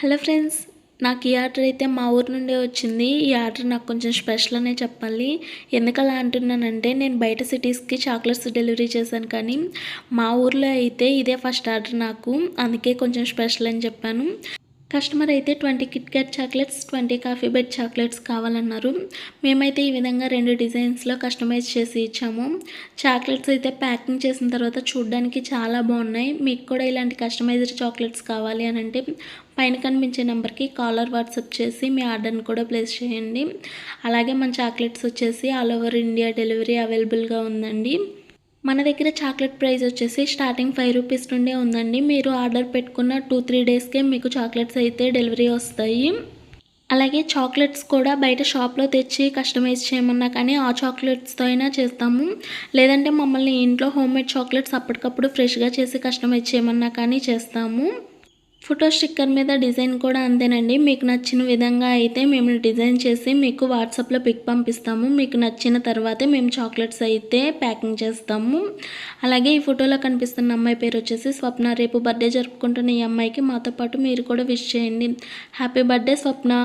Hello friends నాకు ఈ order అయితే మా ఊరు నుండే వచ్చింది. ఈ ఆర్డర్ నాకు కొంచెం స్పెషల్ అనే చెప్పాలి. ఎందుకు అలా అంటున్నానంటే నేను బయట సిటీస్కి చాక్లెట్స్ డెలివరీ చేశాను కానీ మా ఊర్లో అయితే ఇదే ఫస్ట్ ఆర్డర్ నాకు. అందుకే కొంచెం స్పెషల్ అని చెప్పాను. కస్టమర్ అయితే twenty Kit Kat chocolates twenty coffee bite chocolates కావాలన్నారు. మేమైతే ఈ విధంగా రెండు డిజైన్స్లో కస్టమైజ్ చేసి ఇచ్చాము. చాక్లెట్స్ అయితే ప్యాకింగ్ చేసిన తర్వాత చూడడానికి చాలా బాగున్నాయి. మీకు కూడా ఇలాంటి కస్టమైజ్డ్ చాక్లెట్స్ కావాలి అని అంటే పైన కనిపించే నెంబర్కి కాలర్ వాట్సాప్ చేసి మీ ఆర్డర్ని కూడా ప్లేస్ చేయండి. అలాగే మన చాక్లెట్స్ వచ్చేసి ఆల్ ఓవర్ ఇండియా డెలివరీ అవైలబుల్గా ఉందండి. మన దగ్గర చాక్లెట్ ప్రైస్ వచ్చేసి స్టార్టింగ్ ఫైవ్ రూపీస్ నుండే ఉందండి. మీరు ఆర్డర్ పెట్టుకున్న టూ త్రీ డేస్కే మీకు చాక్లెట్స్ అయితే డెలివరీ వస్తాయి. అలాగే చాక్లెట్స్ కూడా బయట షాప్లో తెచ్చి కస్టమైజ్ చేయమన్నా కానీ ఆ చాక్లెట్స్తో అయినా చేస్తాము. లేదంటే మమ్మల్ని ఇంట్లో హోమ్ మేడ్ చాక్లెట్స్ అప్పటికప్పుడు ఫ్రెష్గా చేసి కస్టమైజ్ చేయమన్నా కానీ చేస్తాము. ఫోటో స్టిక్కర్ మీద డిజైన్ కూడా అంతేనండి. మీకు నచ్చిన విధంగా అయితే మేము డిజైన్ చేసి మీకు వాట్సాప్లో పిక్ పంపిస్తాము. మీకు నచ్చిన తర్వాతే మేము చాక్లెట్స్ అయితే ప్యాకింగ్ చేస్తాము. అలాగే ఈ ఫోటోలో కనిపిస్తున్న అమ్మాయి పేరు వచ్చేసి స్వప్న. రేపు బర్త్డే జరుపుకుంటున్న ఈ అమ్మాయికి మాతో పాటు మీరు కూడా విష్ చేయండి. Happy birthday Swapna.